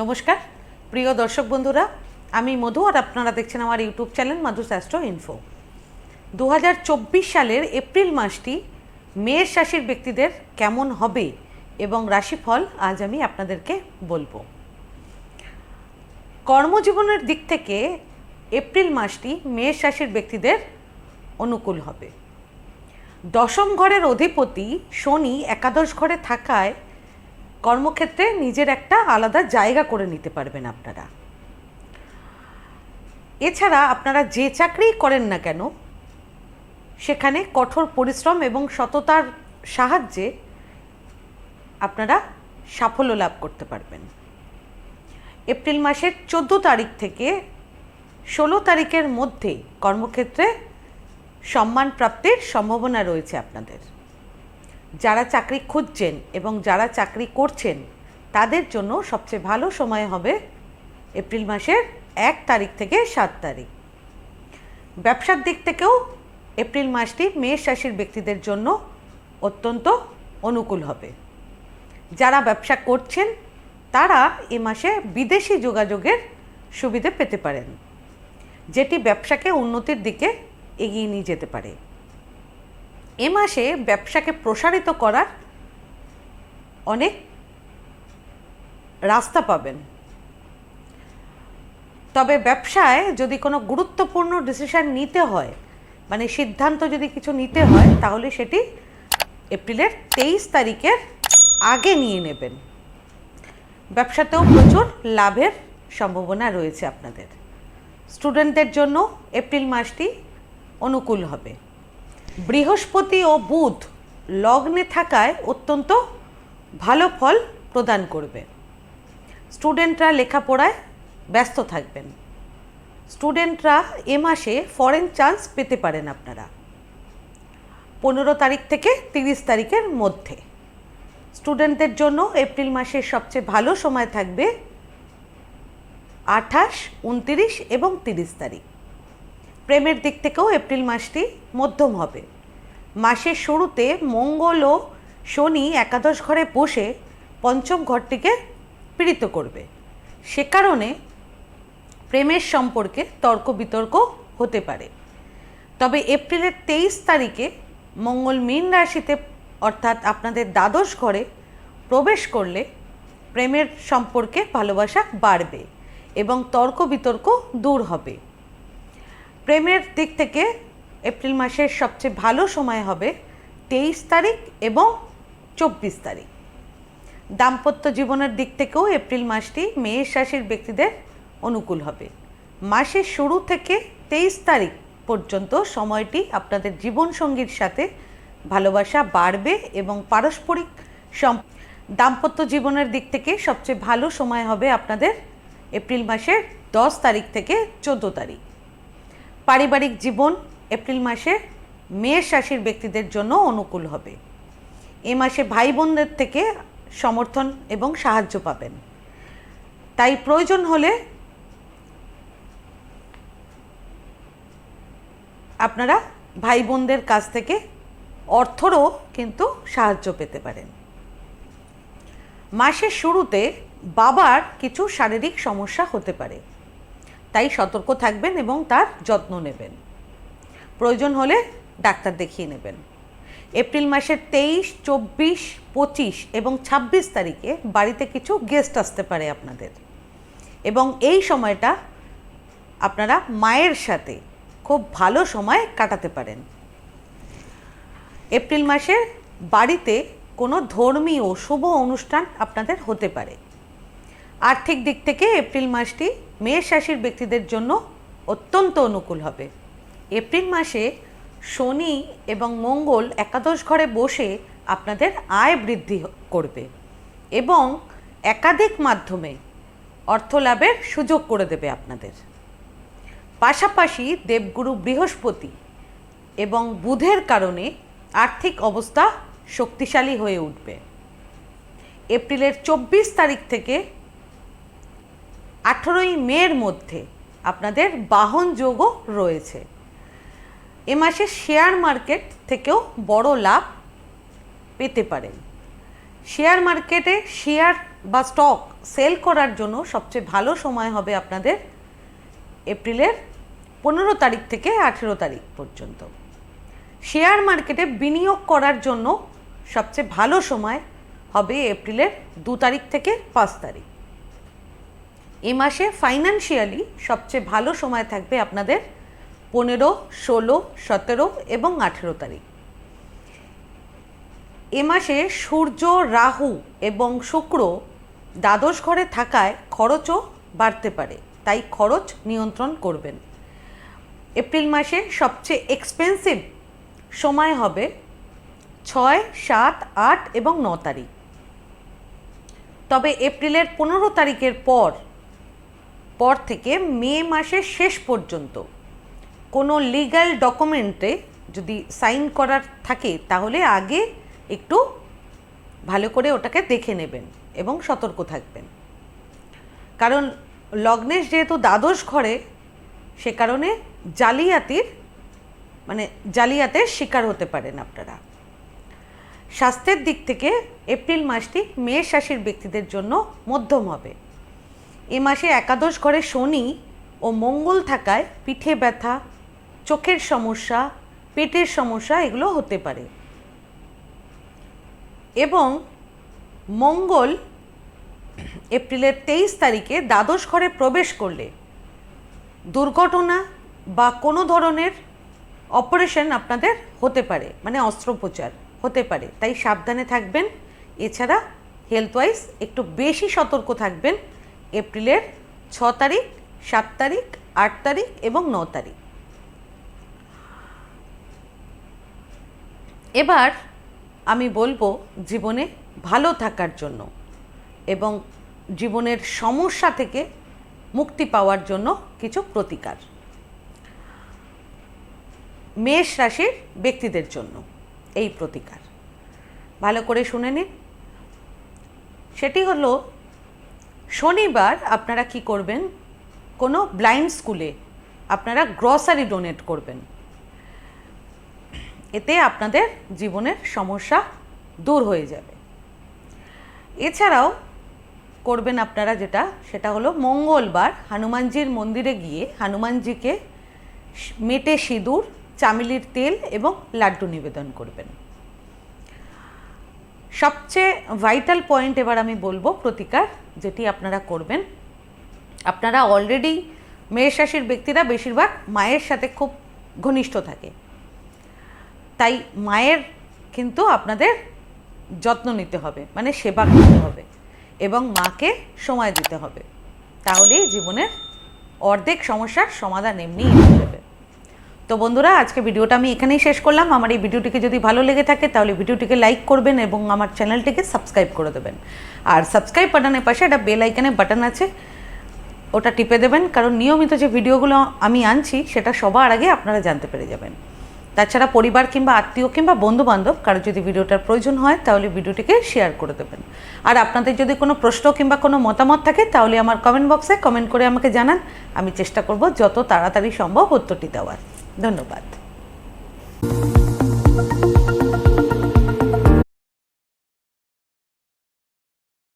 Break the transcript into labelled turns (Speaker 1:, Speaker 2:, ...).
Speaker 1: নমস্কার। প্রিয় দর্শক বন্ধুরা, আমি মধু আর আপনারা দেখছেন আমার ইউটিউব চ্যানেল মধু শাস্ত্র ইনফো। দু হাজার চব্বিশ সালের এপ্রিল মাসটি মেয়ের রাশির ব্যক্তিদের কেমন হবে এবং রাশিফল আজ আমি আপনাদেরকে বলব। কর্মজীবনের দিক থেকে এপ্রিল মাসটি মেষ রাশির ব্যক্তিদের অনুকূল হবে। দশম ঘরের অধিপতি শনি একাদশ ঘরে থাকায় কর্মক্ষেত্রে নিজের একটা আলাদা জায়গা করে নিতে পারবেন আপনারা। এছাড়া আপনারা যে চাকরি করেন না কেন, সেখানে কঠোর পরিশ্রম এবং সততার সাহায্যে আপনারা সাফল্য লাভ করতে পারবেন। এপ্রিল মাসের চোদ্দ তারিখ থেকে ষোলো তারিখের মধ্যে কর্মক্ষেত্রে সম্মান প্রাপ্তির সম্ভাবনা রয়েছে আপনাদের। যারা চাকরি খুঁজছেন এবং যারা চাকরি করছেন, তাদের জন্য সবচেয়ে ভালো সময় হবে এপ্রিল মাসের এক তারিখ থেকে সাত তারিখ। ব্যবসার দিক থেকেও এপ্রিল মাসটি মেষ রাশির ব্যক্তিদের জন্য অত্যন্ত অনুকূল হবে। যারা ব্যবসা করছেন, তারা এ মাসে বিদেশি যোগাযোগের সুবিধে পেতে পারেন, যেটি ব্যবসাকে উন্নতির দিকে এগিয়ে নিয়ে যেতে পারে। এ মাসে ব্যবসাকে প্রসারিত করার অনেক রাস্তা পাবেন। তবে ব্যবসায় যদি কোনো গুরুত্বপূর্ণ ডিসিশন নিতে হয় মানে সিদ্ধান্ত যদি কিছু নিতে হয়, তাহলে সেটি এপ্রিলের তেইশ তারিখের আগে নিয়ে নেবেন। ব্যবসাতেও প্রচুর লাভের সম্ভাবনা রয়েছে আপনাদের। স্টুডেন্টদের জন্য এপ্রিল মাসটি অনুকূল হবে। বৃহস্পতি ও বুধ লগ্নে থাকায় অত্যন্ত ভালো ফল প্রদান করবে। স্টুডেন্টরা লেখাপড়ায় ব্যস্ত থাকবেন। স্টুডেন্টরা এ মাসে ফরেন চান্স পেতে পারেন আপনারা। পনেরো তারিখ থেকে তিরিশ তারিখের মধ্যে। স্টুডেন্টদের জন্য এপ্রিল মাসের সবচেয়ে ভালো সময় থাকবে আঠাশ, উনতিরিশ এবং তিরিশ তারিখ। প্রেমের দিক থেকেও এপ্রিল মাসটি মধ্যম হবে। মাসের শুরুতে মঙ্গল ও শনি একাদশ ঘরে বসে পঞ্চম ঘরটিকে পীড়িত করবে। সে কারণে প্রেমের সম্পর্কে তর্ক বিতর্ক হতে পারে। তবে এপ্রিলের তেইশ তারিখে মঙ্গল মীন রাশিতে, অর্থাৎ আপনাদের দ্বাদশ ঘরে প্রবেশ করলে প্রেমের সম্পর্কে ভালোবাসা বাড়বে এবং তর্ক বিতর্ক দূর হবে। প্রেমের দিক থেকে এপ্রিল মাসের সবচেয়ে ভালো সময় হবে তেইশ তারিখ এবং চব্বিশ তারিখ। দাম্পত্য জীবনের দিক থেকেও এপ্রিল মাসটি মেষ রাশির ব্যক্তিদের অনুকূল হবে। মাসের শুরু থেকে তেইশ তারিখ পর্যন্ত সময়টি আপনাদের জীবনসঙ্গীর সাথে ভালোবাসা বাড়বে এবং পারস্পরিক সম, দাম্পত্য জীবনের দিক থেকে সবচেয়ে ভালো সময় হবে আপনাদের এপ্রিল মাসের দশ তারিখ থেকে চোদ্দ তারিখ। পারিবারিক জীবন এপ্রিল মাসে মেষ রাশির ব্যক্তিদের জন্য অনুকূল হবে। এ মাসে ভাই বোনদের থেকে সমর্থন এবং সাহায্য পাবেন। তাই প্রয়োজন হলে আপনারা ভাই বোনদের কাছ থেকে অর্থরও কিন্তু সাহায্য পেতে পারেন। মাসের শুরুতে বাবার কিছু শারীরিক সমস্যা হতে পারে। তাই সতর্ক থাকবেন এবং তার যত্ন নেবেন। প্রয়োজন হলে ডাক্তার দেখিয়ে নেবেন। এপ্রিল মাসের তেইশ, চব্বিশ, পঁচিশ এবং ছাব্বিশ তারিখে বাড়িতে কিছু গেস্ট আসতে পারে আপনাদের। এবং এই সময়টা আপনারা মায়ের সাথে খুব ভালো সময় কাটাতে পারেন। এপ্রিল মাসে বাড়িতে কোনো ধর্মীয় শুভ অনুষ্ঠান আপনাদের হতে পারে। আর্থিক দিক থেকে এপ্রিল মাসটি মেষ রাশির ব্যক্তিদের জন্য অত্যন্ত অনুকূল হবে। এপ্রিল মাসে শনি এবং মঙ্গল একাদশ ঘরে বসে আপনাদের আয় বৃদ্ধি করবে এবং একাধিক মাধ্যমে অর্থ লাভের সুযোগ করে দেবে আপনাদের। পাশাপাশি দেবগুরু বৃহস্পতি এবং বুধের কারণে আর্থিক অবস্থা শক্তিশালী হয়ে উঠবে। এপ্রিলের চব্বিশ তারিখ থেকে আঠেরোই মের মধ্যে আপনাদের বাহন যোগও রয়েছে। এ মাসে শেয়ার মার্কেট থেকেও বড় লাভ পেতে পারেন। শেয়ার মার্কেটে শেয়ার বা স্টক সেল করার জন্য সবচেয়ে ভালো সময় হবে আপনাদের এপ্রিলের পনেরো তারিখ থেকে আঠেরো তারিখ পর্যন্ত। শেয়ার মার্কেটে বিনিয়োগ করার জন্য সবচেয়ে ভালো সময় হবে এপ্রিলের দু তারিখ থেকে পাঁচ তারিখ। এ মাসে ফাইন্যান্সিয়ালি সবচেয়ে ভালো সময় থাকবে আপনাদের পনেরো, ষোলো, সতেরো এবং আঠেরো তারিখ। এ মাসে সূর্য, রাহু এবং শুক্র দ্বাদশ ঘরে থাকায় খরচও বাড়তে পারে, তাই খরচ নিয়ন্ত্রণ করবেন। এপ্রিল মাসে সবচেয়ে এক্সপেন্সিভ সময় হবে ছয়, সাত, আট এবং ন তারিখ। তবে এপ্রিলের পনেরো তারিখের পর পর থেকে মে মাসের শেষ পর্যন্ত। কোনো লিগ্যাল ডকুমেন্টে যদি সাইন করার থাকে, তাহলে আগে একটু ভালো করে ওটাকে দেখে নেবেন এবং সতর্ক থাকবেন। কারণ লগ্নেশ যেহেতু দ্বাদশ ঘরে, সে কারণে জালিয়াতির মানে জালিয়াতের শিকার হতে পারেন আপনারা। স্বাস্থ্যের দিক থেকে এপ্রিল মাসটি মেষ রাশির ব্যক্তিদের জন্য মধ্যম হবে। এ মাসে একাদশ ঘরে শনি ও মঙ্গল থাকায় পিঠে ব্যথা, চোখের সমস্যা, পেটের সমস্যা এগুলো হতে পারে। এবং মঙ্গল এপ্রিলের তেইশ তারিখে দ্বাদশ ঘরে প্রবেশ করলে দুর্ঘটনা বা কোনো ধরনের অপারেশন আপনাদের হতে পারে মানে অস্ত্রোপচার হতে পারে। তাই সাবধানে থাকবেন। এছাড়া হেলথ ওয়াইজ একটু বেশি সতর্ক থাকবেন। এপ্রিলের ছ তারিখ, সাত তারিখ, আট তারিখ এবং ন তারিখ। এবার আমি বলব জীবনে ভালো থাকার জন্য এবং জীবনের সমস্যা থেকে মুক্তি পাওয়ার জন্য কিছু প্রতিকার। মেষ রাশির ব্যক্তিদের জন্য এই প্রতিকার। ভালো করে শুনে নিন। সেটি হলো শনিবার আপনারা কি করবেন? কোনো ব্লাইন্ড স্কুলে আপনারা গ্রসারি ডোনেট করবেন। এতে আপনাদের জীবনের সমস্যা দূর হয়ে যাবে। এছাড়াও করবেন আপনারা যেটা, সেটা হলো মঙ্গলবার হনুমানজির মন্দিরে গিয়ে হনুমানজিকে মেটে সিঁদুর, চামেলির তেল এবং লাড্ডু নিবেদন করবেন। সবচেয়ে ভাইটাল পয়েন্ট এবার আমি বলব প্রতিকার, যেটি আপনারা করবেন। আপনারা অলরেডি মেষ রাশির ব্যক্তিরা বেশিরভাগ মায়ের সাথে খুব ঘনিষ্ঠ থাকে। তাই মায়ের কিন্তু আপনাদের যত্ন নিতে হবে মানে সেবা করতে হবে এবং মাকে সময় দিতে হবে। তাহলেই জীবনের অর্ধেক সমস্যার সমাধান এমনিই হয়ে যাবে। তো বন্ধুরা, আজকে ভিডিওটা আমি এখানেই শেষ করলাম। আমার এই ভিডিওটিকে যদি ভালো লেগে থাকে, তাহলে ভিডিওটিকে লাইক করবেন এবং আমার চ্যানেলটিকে সাবস্ক্রাইব করে দেবেন। আর সাবস্ক্রাইব বাটনের পাশে একটা বেল আইকনে বাটন আছে, ওটা টিপে দেবেন। কারণ নিয়মিত যে ভিডিওগুলো আমি আনছি, সেটা সবার আগে আপনারা জানতে পেরে যাবেন। তাছাড়া পরিবার কিংবা আত্মীয় কিংবা বন্ধু বান্ধব কারও যদি ভিডিওটার প্রয়োজন হয়, তাহলে ভিডিওটিকে শেয়ার করে দেবেন। আর আপনাদের যদি কোনো প্রশ্ন কিংবা কোনো মতামত থাকে, তাহলে আমার কমেন্ট বক্সে কমেন্ট করে আমাকে জানান। আমি চেষ্টা করব যত তাড়াতাড়ি সম্ভব উত্তরটি দেওয়ার। ধন্যবাদ।